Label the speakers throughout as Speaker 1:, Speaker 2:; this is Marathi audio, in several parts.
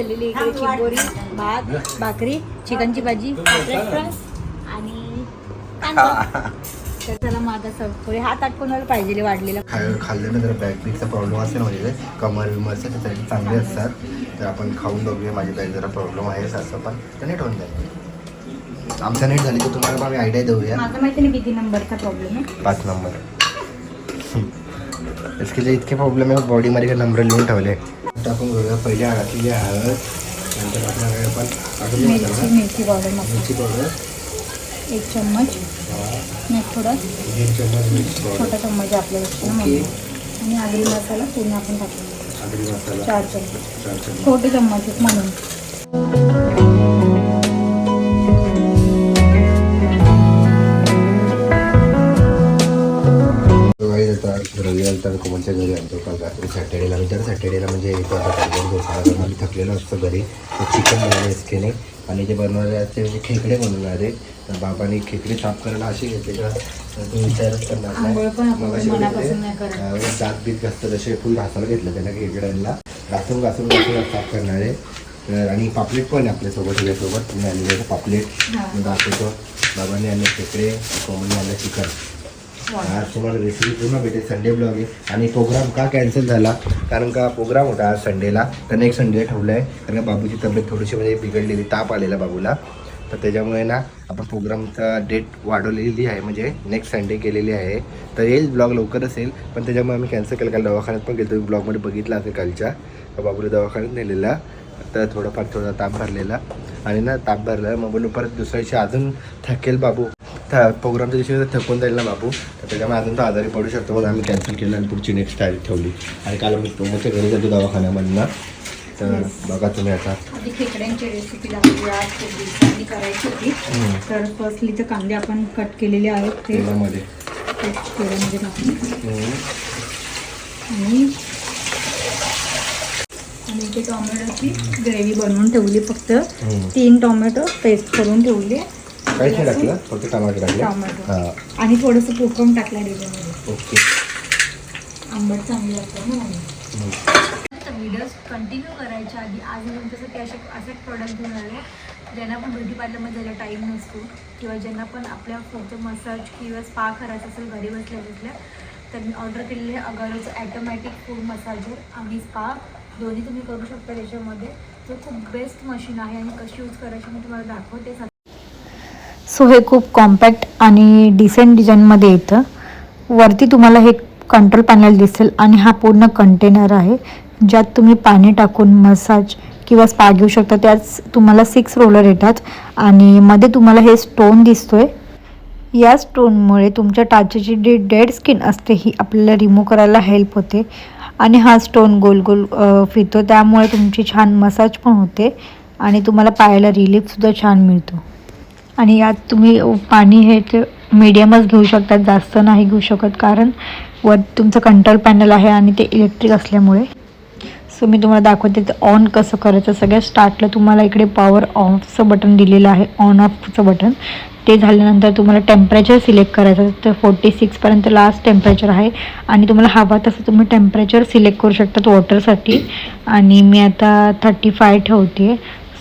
Speaker 1: केलेली इकडे चिंबोरी भात भाकरी चिकनची भाजी आणि तर चला माझा सब थोडे हात आटकून पाहिजे वाढलेला.
Speaker 2: खाय खाल्ल्यानं जर बॅक बीकचा प्रॉब्लेम असेल म्हणजे. कमर विमरचा त्यासाठी चांगले असतात. तर आपण खाऊन बघूया माझी जरा प्रॉब्लेम आहे असं पण तर नीट होऊन जाईल. आमचा नीट झाली तुम्हाला आम्ही आयडिया देऊया.
Speaker 1: माझा माहिती नाही किती नंबरचा प्रॉब्लेम आहे.
Speaker 2: पाच नंबर इसके जे इतके प्रॉब्लेम आहे बॉडीमध्ये काही नंबर लिहून ठेवले। आता आपण बघूया पहिले घातलेली हळद नंतर आपल्याकडे आपण टाकली
Speaker 1: मिरची पावडर मग
Speaker 2: मिरची पावडर
Speaker 1: एक चम्मच. नाही थोडं.
Speaker 2: दीड चम्मच मिरची पावडर
Speaker 1: छोटा चम्मच
Speaker 2: ओके.
Speaker 1: आणि आगरी मसाला पूर्ण आपण टाकतो
Speaker 2: आगरी मसाला.
Speaker 1: चार चम्मच.
Speaker 2: चार चम्मच.
Speaker 1: छोटे चम्मच आहेत म्हणून.
Speaker 2: रविवार तर कोमलच्या घरी आणतो काल रात्री सॅटर्डेला मी तर सॅटर्डेला म्हणजे मला थकलेलं असतं घरी. तर चिकन बनवलं इसकेने आणि ते बनवले म्हणजे खेकडे बनवणारे तर बाबाने खेकडे साफ करायला असे घेतले. का तर तो विचारच करणार
Speaker 1: नाही.
Speaker 2: दात बीत घासतात असे फुल घासायला घेतलं त्याला खेकड्यांना. घासून घासून घासून साफ करणारे तर आणि पापलेट पण आहे आपल्यासोबत त्याच्यासोबत मी आणलेलं पापलेट. मी दाखवतो. बाबांनी आणले खेकडे कोमलने आणलं चिकन. आज तुम्हाला रेसिपी पूर्ण भेटेल. संडे ब्लॉग आहे. आणि प्रोग्राम का कॅन्सल झाला? कारण का प्रोग्राम होता आज संडेला तर नेक्स्ट संडे ठेवला आहे कारण का बाबूची तब्येत थोडीशी म्हणजे बिघडलेली ताप आलेला बाबूला. तर त्याच्यामुळे ना आपण प्रोग्रामचा डेट वाढवलेली आहे. म्हणजे नेक्स्ट संडे केलेली आहे. तर येईल ब्लॉग लवकर असेल. पण त्याच्यामुळे आम्ही कॅन्सल केलं. काल दवाखान्यात पण गेलो तुम्ही ब्लॉगमध्ये बघितला असेल कालच्या. तर बाबूला दवाखान्यात नेलेला. तर थोडंफार थोडा ताप भरलेला. आणि ना ताप भरला. मग बोललो परत दुसऱ्या दिवशी अजून थकेल बाबू. त्या प्रोग्रामच्या दिवशी थकून जाईल ना बाबू तर त्याच्यामुळे अजून तो आजारी पडू शकतो. म्हणून आम्ही कॅन्सल केलं आणि पुढची नेक्स्ट तारीख ठेवली. आणि काल मी तुमच्या घरी जातो दवाखान्यामधनं. तर बघा तुम्ही आता.
Speaker 1: आधी खेकड्यांची रेसिपी दाखवूया आज खूप दिवसांनी करायची होती. तर फर्स्टली तर कांदे आपण कट केलेले आहेत ते.
Speaker 2: तेलामध्ये.
Speaker 1: ते तेलामध्ये टाकून. आणि आणि इथे टोमॅटोची ग्रेव्ही बनवून ठेवली फक्त. तीन टोमॅटो पेस्ट करून ठेवली.
Speaker 2: काहीच नाही टाकलं फक्त टमाटर टाकले.
Speaker 1: टोमॅटो
Speaker 2: हां.
Speaker 1: आणि थोडंसं कोकम टाकलं
Speaker 2: ओके.
Speaker 1: आंबट चांगलं ना.
Speaker 2: हम्म.
Speaker 1: व्हिडिओज कंटिन्यू करायच्या आधी आज मी तुमच्यासाठी असे असे प्रोडक्ट घेऊन आले ज्यांना पण ब्युटी पार्लरमध्ये जायला टाईम नसतो किंवा ज्यांना पण आपल्या फक्त मसाज किंवा स्पा करायचा असेल घरी बसल्या बसल्या तर मी ऑर्डर केलेले आहे अगारोचं ॲटोमॅटिक फूड मसाजर आणि स्पा दोन्ही तुम्ही करू शकता त्याच्यामध्ये. तो खूप बेस्ट मशीन आहे आणि कशी यूज करायची मी तुम्हाला दाखवते. सो हे खूप कॉम्पॅक्ट आणि डिसेंट डिझाईनमध्ये येतं. वरती तुम्हाला हे कंट्रोल पॅनल दिसेल आणि हा पूर्ण कंटेनर आहे. ज्यात तुम्ही पाणी टाकून मसाज किंवा स्पा घेऊ शकता. त्याच तुम्हाला सिक्स रोलर येतात आणि मध्ये तुम्हाला हे स्टोन दिसतो आहे या स्टोनमुळे तुमच्या टाचेची जी डेड स्किन असते ही आपल्याला रिमूव्ह करायला हेल्प होते. आणि हा स्टोन गोल गोल फिरतो. त्यामुळे तुमची छान मसाज पण होते आणि तुम्हाला पायाला रिलीफसुद्धा छान मिळतो. आणि यात तुम्ही पाणी हे ते मीडियमच घेऊ शकतात जास्त नाही घेऊ शकत. कारण वर तुमचं कंट्रोल पॅनल आहे आणि ते इलेक्ट्रिक असल्यामुळे. सो मी तुम्हाला दाखवते ते ऑन कसं करायचं. सगळ्यात स्टार्टला तुम्हाला इकडे पॉवर ऑफचं बटन दिलेलं आहे. ऑन ऑफचं बटन ते झाल्यानंतर तुम्हाला टेम्परेचर सिलेक्ट करायचं. तर फोर्टी सिक्सपर्यंत लास्ट टेम्परेचर आहे. आणि तुम्हाला हवा तसं तुम्ही टेम्परेचर सिलेक्ट करू शकतात वॉटरसाठी आणि मी आता थर्टी फाय ठेवते.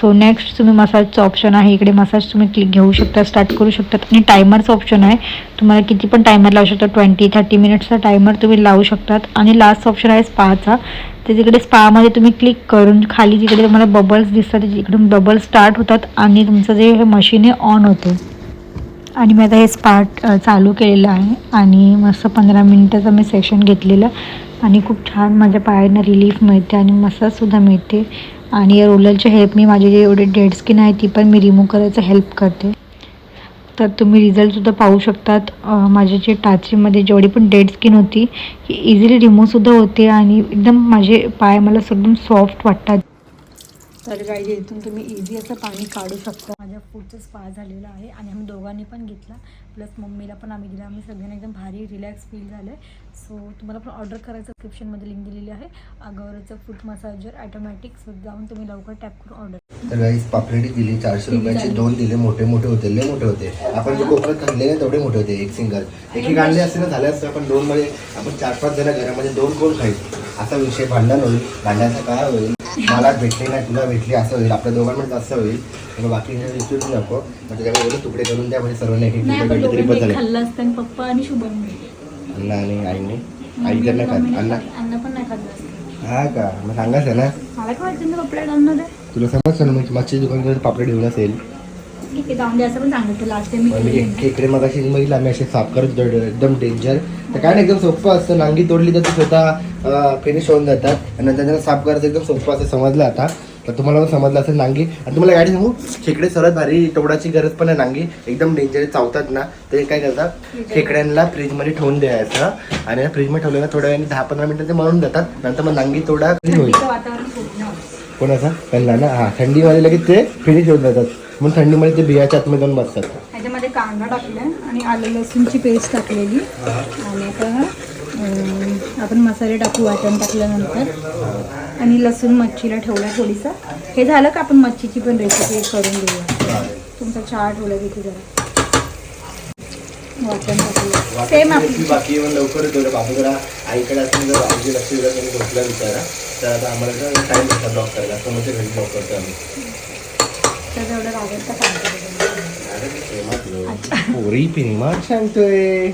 Speaker 1: सो नेक्स्ट तुम्ही मसाजचं ऑप्शन आहे. इकडे मसाज तुम्ही क्लिक घेऊ शकता स्टार्ट करू शकतात आणि टायमरचं ऑप्शन आहे. तुम्हाला किती पण टायमर लावू शकता. ट्वेंटी थर्टी मिनिट्सचा टायमर तुम्ही लावू शकतात. आणि लास्ट ऑप्शन आहे स्पाचा तर तिकडे स्पामध्ये तुम्ही क्लिक करून खाली तिकडे तुम्हाला बबल्स दिसतात तिकडून बबल्स स्टार्ट होतात आणि तुमचं जे हे मशीन आहे ऑन होते. आणि मी आता हे स्पार्ट चालू केलेलं आहे. आणि मस्त पंधरा मिनटाचं मी सेशन घेतलेलं. आणि खूप छान माझ्या पायांना रिलीफ मिळते आणि मसाजसुद्धा मिळते. आणि या रोलरच्या हेल्पनी माझी जे एवढे डेड स्किन आहे ती पण मी रिमूव्ह करायचं हेल्प करते. तर तुम्ही रिझल्टसुद्धा पाहू शकतात. माझ्या जे टाचीमध्ये जेवढी पण डेड स्किन होती ही इझिली रिमूव्हसुद्धा होते आणि एकदम माझे पाय मला एकदम सॉफ्ट वाटतात. तर काही इथून तुम्ही इझी असं पाणी काढू शकता. माझ्या फूडचा स्पा झालेला आहे आणि आम्ही दोघांनी पण घेतला. प्लस मम्मीला पण आम्ही दिला. आम्ही सगळ्यांना एकदम भारी रिलॅक्स फील झालं आहे सो तुम्हाला पण ऑर्डर करायचं डिस्क्रिप्शनमध्ये लिंक दिलेली आहे. अगोदरचं फूड मसाजर ॲटोमॅटिक सो जाऊन तुम्ही लवकर टॅप करून ऑर्डर
Speaker 2: तर गाईस पापलेटी दिली चारशे रुपयाचे दोन दिले मोठे मोठे होते लय मोठे होते. आपण जे कोकणात खाल्ले ना तेवढे मोठे होते एक सिंगल एक एक आणले असते ना झाले असते आपण दोन मध्ये आपण चार पाच जण घरामध्ये दोन कोण खाईल? असा विषय भांडण होईल. भांडण्याचा काय होईल. मला भेटली नाही तुला भेटली असं होईल. आपल्या दोघांमध्ये असं होईल. मग बाकी विचारूच नको. मग त्याच्यामुळे बोलू तुकडे करून द्या म्हणजे सर्वांना एक एक
Speaker 1: नाही
Speaker 2: तुकडे
Speaker 1: आपण
Speaker 2: भेटले तरी पण
Speaker 1: दोघांनी
Speaker 2: चालेल
Speaker 1: खाल्लं असतं आणि पप्पा आणि शुभम
Speaker 2: अण्णा आणि आईने. आई तर नाही खात. अण्णा
Speaker 1: अन्न पण नाही खाल्लं असतं.
Speaker 2: हा का? मग सांगायचं ना.
Speaker 1: मला काय वाटतं ना कपडे
Speaker 2: तुला समजतं ना मग मच्छी दुकान पापड घेऊन असेल.
Speaker 1: ठीक आहे जाऊन दे असं पण सांगितलं लास्ट टाइम मी
Speaker 2: मग मी
Speaker 1: केली
Speaker 2: एक- इकडे मग अशी बघितलं आम्ही असे साफ करत होतो, एकदम डेंजर तर काय नाही एकदम सोपं असतं. नांगी तोडली तर ती स्वतः फिनिश होऊन जातात. आणि नंतर त्यांना साफ करायचं एकदम सोपं असं समजलं आता. तर तुम्हाला पण समजलं असेल नांगी. आणि तुम्हाला गाडी सांगू खेकडे सर्वात भारी तोडाची गरज पण आहे नांगी. एकदम डेंजर चावतात ना. ते काय करतात? खेकड्यांना फ्रीजमध्ये ठेवून द्यायचं. आणि फ्रीजमध्ये ठेवलं ना थोड्या वेळाने दहा पंधरा मिनिटं ते मळून जातात. नंतर मग नांगी तोडा फ्री होईल.
Speaker 1: थंडीचं वातावरण पूर्ण
Speaker 2: कोणाचा? त्यांना ना? हा थंडीमध्ये लगेच ते फिनिश होऊन जातात. म्हणून थंडीमध्ये ते बियाच्या आतमध्ये जाऊन बसतात.
Speaker 1: ह्याच्यामध्ये कांदा टाकलाय आणि आलं लसूणची पेस्ट टाकलेली. आणि आता आपण मसाले टाकू वाटण टाकल्यानंतर. आणि लसूण मच्छीला ठेवला थोडीसा. हे झालं का आपण मच्छीची पण रेसिपी करून घेऊया. तुमचा चहा ठेवला तिथे जरा. वाटण टाकलं. सेम आपली.
Speaker 2: बाकी येऊन लवकर आईकडे असून जर बाबूची लक्ष दिलं झोपला विचारा तर आता आम्हाला टाइम होता ब्लॉक करायला. असं घरी ब्लॉक करतो आम्ही.
Speaker 1: तर सांगतो.
Speaker 2: पोरी प्रेमात सांगतोय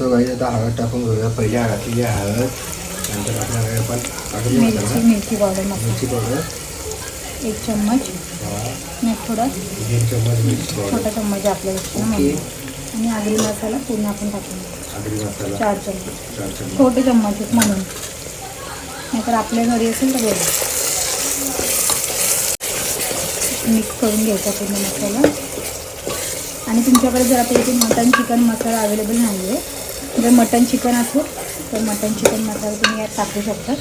Speaker 2: काही आता हळद टाकून घेऊया. पहिले हळदची हळद. नंतर आपल्याकडे पण
Speaker 1: मिरची पावडर
Speaker 2: मिरची पावडर
Speaker 1: एक चम्मच. नाही थोडा.
Speaker 2: दीड चम्मच
Speaker 1: छोटा चम्मच
Speaker 2: ओके.
Speaker 1: आणि आगरी मसाला पूर्ण आपण टाकून
Speaker 2: आगरी मसाला.
Speaker 1: चार चम्मच. छोटे चम्मच आहेत म्हणून. नाहीतर आपल्या घरी असेल तर बरं मिक्स करून घ्यायचा पूर्ण मसाला. आणि तुमच्याकडे जर आपल्या इथे मटन चिकन मसाला अवेलेबल नाही आहे जर मटन चिकन असेल तर मटन चिकन मसाला तुम्ही यात टाकू शकता.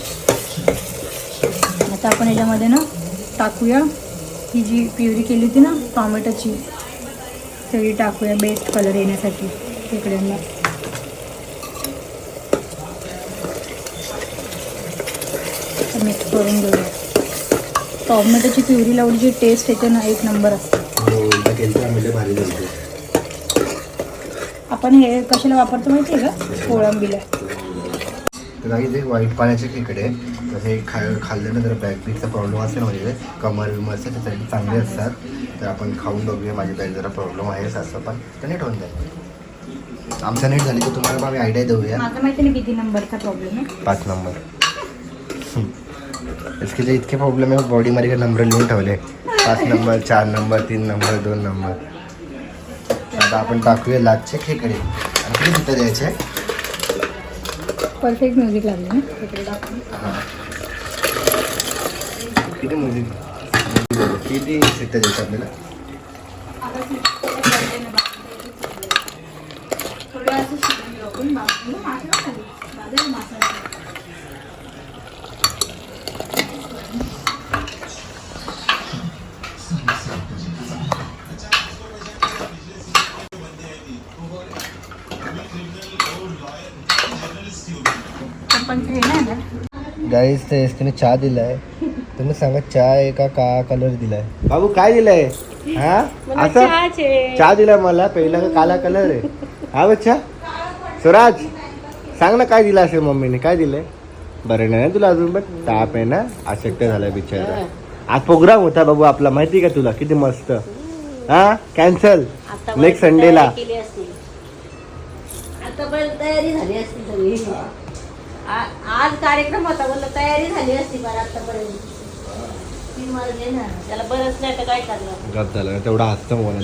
Speaker 1: आता आपण याच्यामध्ये ना टाकूया. ही जी प्युरी केली होती ना टॉमॅटोची तरी टाकूया बेस्ट कलर येण्यासाठी तिकड्यांना मिक्स करून घेऊया. टॉमॅटोची प्युरी लावली जी टेस्ट येते ना एक नंबर असते.
Speaker 2: हो
Speaker 1: आपण हे कशाला वापरतो माहिती आहे का? कोळंबीला.
Speaker 2: काही ते वाईट पाण्याचे खेकडे तर हे खा खाल्ल्यानंतर बॅकपीकचा प्रॉब्लेम असेल म्हणजे कमर विमर असेल त्यासाठी चांगले असतात. तर आपण खाऊन बघूया माझी बॅक जरा प्रॉब्लेम आहेच असं पण. तर नीट होऊन जाईल. आमचा नीट झाली तर तुम्हाला आम्ही आयडिया देऊया.
Speaker 1: माहिती नाही किती नंबरचा प्रॉब्लेम आहे.
Speaker 2: पाच नंबर इसके लिए इतके प्रॉब्लेम आहे बॉडीमध्ये का नंबर लिहून ठेवले पाच नंबर चार नंबर तीन नंबर दोन नंबर आता आपण टाकूया लाटचे खेकडे आणि किती तिथं द्यायचे
Speaker 1: परफेक्ट म्युझिक लागले ना तिकडे टाकून
Speaker 2: किती म्युझिक किती शिट्ट्या द्यायचं आपल्याला
Speaker 1: थोडं असं शिकून घेऊ आपण. बाजूला मासा खाली. बाजूला मासा. पप्पांचं हे नाही ना
Speaker 2: गाईस तर एसटीने चहा दिलाय. तुम्ही सांगा चहा आहे का का कलर दिलाय? बाबू काय दिलाय? हा? असं? चहा दिलाय मला पहिला का काला कलर आहे? हा बच्चा स्वराज सांग ना काय दिलं असेल मम्मीने? काय दिलंय? बरं नाही ना तुला अजून पण ताप आहे ना? अशक्त झालाय बिचारा. आज प्रोग्राम होता बाबू आपला माहिती का तुला? किती मस्त. हा? कॅन्सल नेक्स्ट संडेला
Speaker 3: आज कार्यक्रम होता बोललं तयारी झाली असती बरं आतापर्यंत. ती मर्जी ना त्याला बरंच नाही तर काय करणार?
Speaker 2: गप झालं तेवढा ते बघून.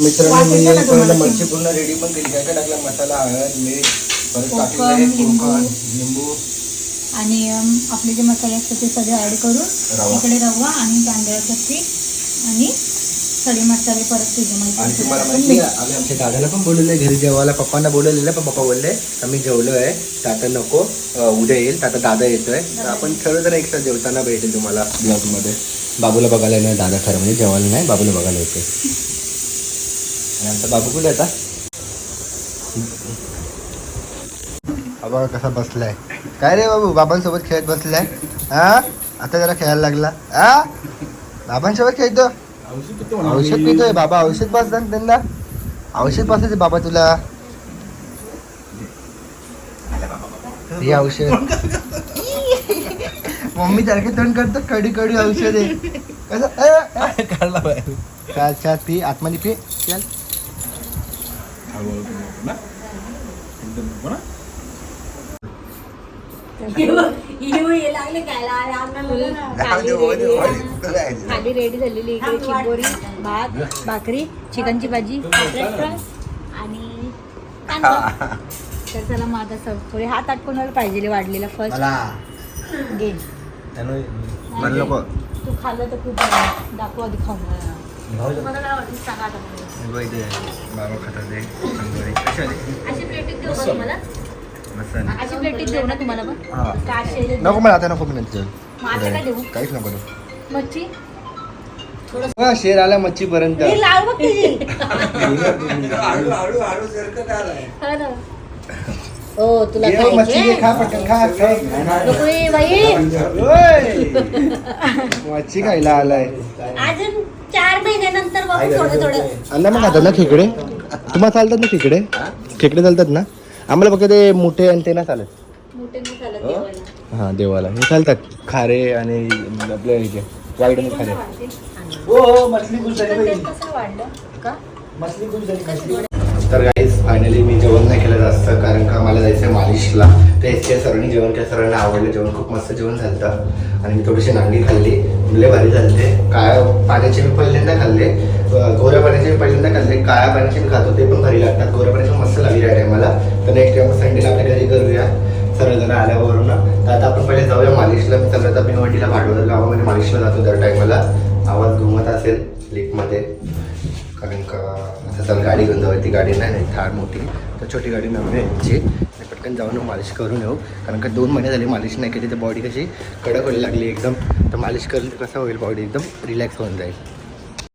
Speaker 2: मित्रांनो मी मच्छी पूर्ण रेडी पण केली काय काय टाकलं? मसाला हळद मीठ परत
Speaker 1: कोकम,
Speaker 2: टाकलेलं आहे
Speaker 1: लिंबू.
Speaker 2: कोकम, लिंबू.
Speaker 1: आणि अम, आपले जे मसाले असतात ते सगळे ऍड करून
Speaker 2: रवा.
Speaker 1: इकडे रवा आणि तांदळाचं पीठ आणि खडे मसाले परत
Speaker 2: आणि तुम्हाला माहिती आहे, आम्ही आमच्या दादाला पण बोलवलं घरी जेवायला पप्पांना बोलवलेलं पण पप्पा बोलले आम्ही जेवलो आहे नको उद्या येईल तर आता दादा येतोय. तर आपण ठरवलं तर एक जेवताना भेटेल तुम्हाला ब्लॉगमध्ये. बाबूला बघायला नाही दादा खरं म्हणजे जेवायला नाही बाबूला बघायला येते आणि आमचा बाबू कुठे आता? बघा कसा बसलाय? काय रे बाबू बाबांसोबत खेळत बसलाय? हा आता जरा खेळायला लागला. हा बाबांसोबत खेळतो? औषध पितोय बाबा. औषध पास सांग त्यांना. औषध पास बाबा तुला. हे औषध. मम्मी सारखे तण करतात कडी कडी औषध. आहे कसं.
Speaker 4: काढला
Speaker 2: चल चल पी. आतमध्ये पी. चल?
Speaker 4: एकदम
Speaker 1: खाली रेडी खाली रेडी झालेली इकडे चिंबोरी भात भाकरी चिकनची भाजी आणि तर चला आता. सब थोडे हात आटकून पाहिजे वाढलेला फर्स्ट
Speaker 2: मला
Speaker 1: घे तू. खाल्लं तर खूप. दाखव आधी खाऊन मला काय वाटलं सांगा आता मला. अशी देऊ ना तुम्हाला पण?
Speaker 2: हा. नको मला आता नको मी नंतर.
Speaker 1: मग आता काय देऊ?
Speaker 2: काहीच नको देऊ.
Speaker 1: मच्छी?
Speaker 2: हा, शेर आला मच्छीपर्यंत.
Speaker 3: मी लाव बघ तिची.
Speaker 1: हा ना.
Speaker 3: हो तुला
Speaker 2: मच्छी घे,
Speaker 3: खायची
Speaker 2: खा पटकन खा खा.
Speaker 3: नको रे बाई.
Speaker 2: ओय! मच्छी खायला आलाय.
Speaker 3: अजून चार महिन्यानंतर बघू थोडं थोडं.
Speaker 2: मग खातात ना खेकडे? तुम्हाला चालतात ना खेकडे? खेकडे चालतात ना? आम्हाला फक्त ते मोठे आणि ते ना चालत.
Speaker 1: मोठे नाही चालत देवाला.
Speaker 2: हा देवाला. हे चालतात. खारे आणि आपल्या हे वाईट आणि खारे.
Speaker 1: वाढते.
Speaker 4: हो मछली खुश
Speaker 1: तर ते कसं वाढलं? का?
Speaker 4: मछली झाली
Speaker 2: तर गाईज फायनली मी जेवण नाही केलं जास्त कारण का मला जायचं आहे मालिशला. ते एस के सरांनी जेवण केलं सरांना आवडलं जेवण खूप मस्त जेवण झालं आणि मी थोडीशी नांगी खाल्ली मुले भारी झालते. काय पाण्याचे मी पहिल्यांदा खाल्ले गोऱ्या पाण्याचे मी पहिल्यांदा खाल्ले काळ्या पाण्याचे मी खातो ते पण भारी लागतात. गोऱ्या पाण्याचे मस्त लागली या टायमाला तर नेक्स्ट टाइम संडेला आपल्या घरी करूया. सर्वजण आल्यावरून. तर आता आपण पहिले जाऊया मालिशला. मी सगळ्यात भिनवटीला भाडोदर गावामध्ये मालिशला जातो दर टायमाला आवाज घुमत असेल लिफ्टमध्ये कारण का आता गाडी घेऊन जाऊ ती गाडी नाही नाही थार मोठी. तर छोटी गाडी नव्हे यांची पटकन जाऊन मालिश करून येऊ. कारण का दोन महिने झाले मालिश नाही केली तर बॉडी कशी कडक व्हायला लागली एकदम. तर मालिश करली तर कसं होईल बॉडी एकदम रिलॅक्स होऊन जाईल.